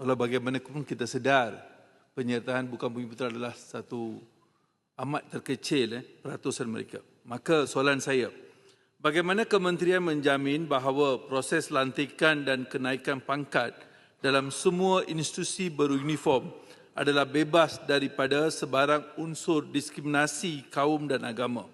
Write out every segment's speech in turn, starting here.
walau bagaimanapun kita sedar penyertaan bukan bumi putera adalah satu amat terkecil eh, peratusan mereka. Maka soalan saya, bagaimana kementerian menjamin bahawa proses lantikan dan kenaikan pangkat dalam semua institusi beruniform adalah bebas daripada sebarang unsur diskriminasi kaum dan agama?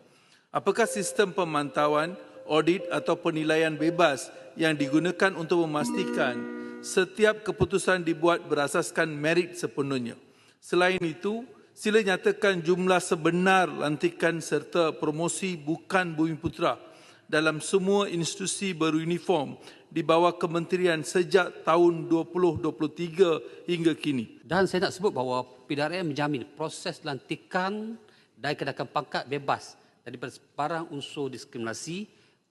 Apakah sistem pemantauan, audit atau penilaian bebas yang digunakan untuk memastikan setiap keputusan dibuat berasaskan merit sepenuhnya? Selain itu, sila nyatakan jumlah sebenar lantikan serta promosi bukan bumi putra dalam semua institusi beruniform di bawah kementerian sejak tahun 2023 hingga kini. Dan saya nak sebut bahawa PDRM menjamin proses lantikan dan kenaikan pangkat bebas daripada sebarang unsur diskriminasi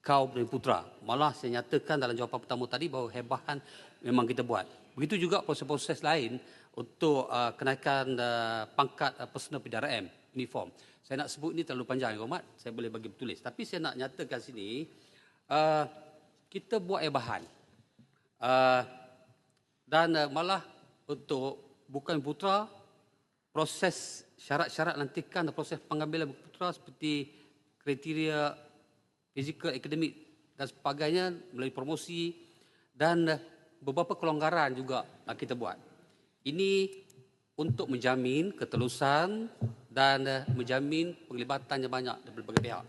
kaum dan putra. Malah saya nyatakan dalam jawapan pertama tadi bahawa hebahan memang kita buat. Begitu juga proses-proses lain untuk uh, kenaikan uh, pangkat uh, personal PDRM uniform. Saya nak sebut ini terlalu panjang, Hormat. Saya boleh bagi bertulis. Tapi saya nak nyatakan sini, uh, kita buat hebahan. Uh, dan uh, malah untuk bukan putra, proses syarat-syarat lantikan dan proses pengambilan putra seperti kriteria fizikal, akademik dan sebagainya melalui promosi dan uh, beberapa kelonggaran juga kita buat. Ini untuk menjamin ketelusan dan uh, menjamin penglibatan yang banyak dari berbagai pihak.